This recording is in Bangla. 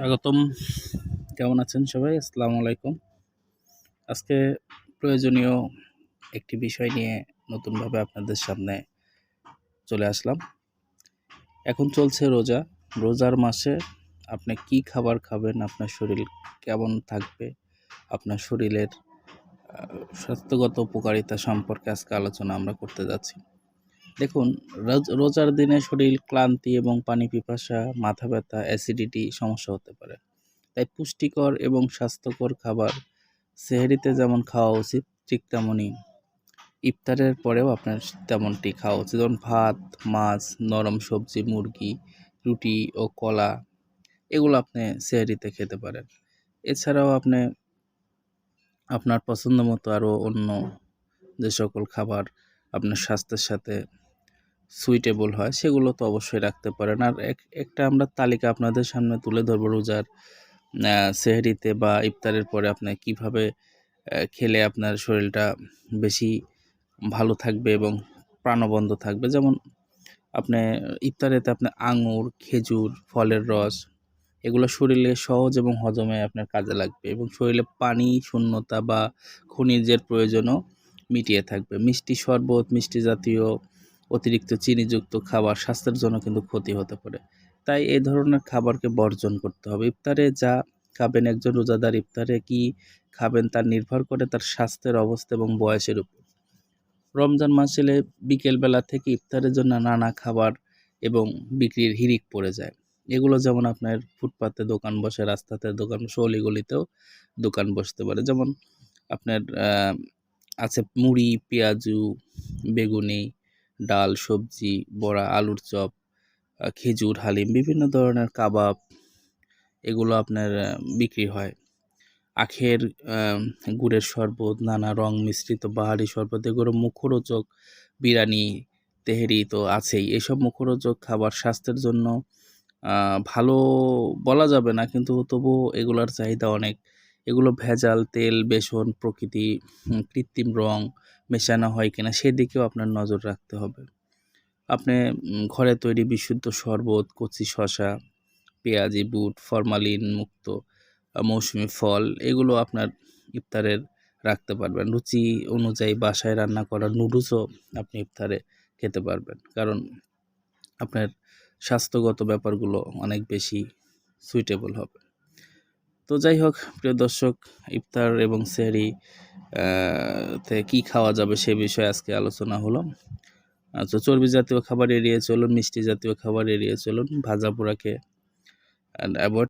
স্বাগতম। কেমন আছেন সবাই? আসসালামু আলাইকুম। আজকে প্রয়োজনীয় একটি বিষয় নিয়ে নতুনভাবে আপনাদের সামনে চলে আসলাম। এখন চলছে রোজা। রোজার মাসে আপনি কি খাবার খাবেন? আপনার শরীর কেমন থাকবে? আপনার শরীরের স্বাস্থ্যগত উপকারিতা সম্পর্কে আজকে আলোচনা আমরা করতে যাচ্ছি। দেখুন, রোজ- রোজার দিনে শরীর ক্লান্তি এবং পানি পিপাসা, মাথা ব্যথা অ্যাসিডিটি সমস্যা হতে পারে। তাই পুষ্টিকর এবং স্বাস্থ্যকর খাবার সেহরিতে যেমন খাওয়া উচিত, ঠিক তেমনই ইফতারের পরেও আপনার তেমনটি খাওয়া উচিত। যেমন ভাত, মাছ, নরম সবজি, মুরগি, রুটি ও কলা, এগুলো আপনি সেহরিতে খেতে পারেন। এছাড়াও আপনি, আপনার পছন্দ মতো আরও অন্য যে সকল খাবার আপনার স্বাস্থ্যের সাথে সুইটেবল হয়, সেগুলো তো অবশ্যই রাখতে পারেন। আর এক- একটা আমরা তালিকা আপনাদের সামনে তুলে ধরবো রোজার সেহরিতে বা ইফতারের পরে আপনি কীভাবে খেলে আপনার শরীরটা বেশি ভালো থাকবে এবং প্রাণবন্ধ থাকবে। যেমন আপনি ইফতারেতে আপনি আঙুর, খেজুর, ফলের রস, এগুলো শরীরে সহজ এবং হজমে আপনার কাজে লাগবে এবং শরীরে পানি, শূন্যতা বা খনিজের প্রয়োজনও মিটিয়ে থাকবে। মিষ্টি শরবত, মিষ্টি জাতীয় অতিরিক্ত চিনিযুক্ত খাবার স্বাস্থ্যের জন্য কিন্তু ক্ষতি হতে পারে। তাই এই ধরনের খাবারকে বর্জন করতে হবে। ইফতারে যা খাবেন, একজন রোজাদার ইফতারে কি খাবেন তার নির্ভর করে তার স্বাস্থ্যের অবস্থা এবং বয়সের উপর। রমজান মাস এলে বিকেলবেলা থেকে ইফতারের জন্য নানা খাবার এবং বিক্রির হিরিক পড়ে যায়। এগুলো যেমন আপনার ফুটপাতে দোকান বসে, রাস্তাতে দোকান গলিতেও দোকান বসতে পারে। যেমন আপনার আছে মুড়ি, পেঁয়াজু, বেগুনি ডাল, সবজি, বড়া, আলুর চপ খেজুর, হালিম বিভিন্ন ধরনের কাবাব এগুলো আপনার বিক্রি হয়। আখের গুড়ের শরবত, নানা রং মিশ্রিত বাহারি শরবত এগুলো মুখরোচক, বিরিয়ানি, তেহেরি তো আছেই। এসব মুখরোচক খাবার স্বাস্থ্যের জন্য ভালো বলা যাবে না, কিন্তু তবুও এগুলোর চাহিদা অনেক। এগুলো ভেজাল, তেল, বেসন, প্রকৃতি কৃত্রিম রং মেশানো হয় কিনা সেদিকেও আপনার নজর রাখতে হবে। আপনি ঘরে তৈরি বিশুদ্ধ শরবত, কচি শসা, পেঁয়াজি, বুট, ফরমালিন মুক্ত মৌসুমী ফল, এগুলো আপনার ইফতারের রাখতে পারবেন। রুচি অনুযায়ী বাসায় রান্না করা নুডলসও আপনি ইফতারে খেতে পারবেন। কারণ আপনার স্বাস্থ্যগত ব্যাপারগুলো অনেক বেশি সুইটেবল হবে। তো যাই হোক, প্রিয় দর্শক, ইফতার এবং সেহরি তে কী খাওয়া যাবে সে বিষয়ে আজকে আলোচনা হলো। আচ্ছা চর্বি জাতীয় খাবার এড়িয়ে চলুন, মিষ্টি জাতীয় খাবার এড়িয়ে চলুন, ভাজা পোড়াকে অ্যাভয়েড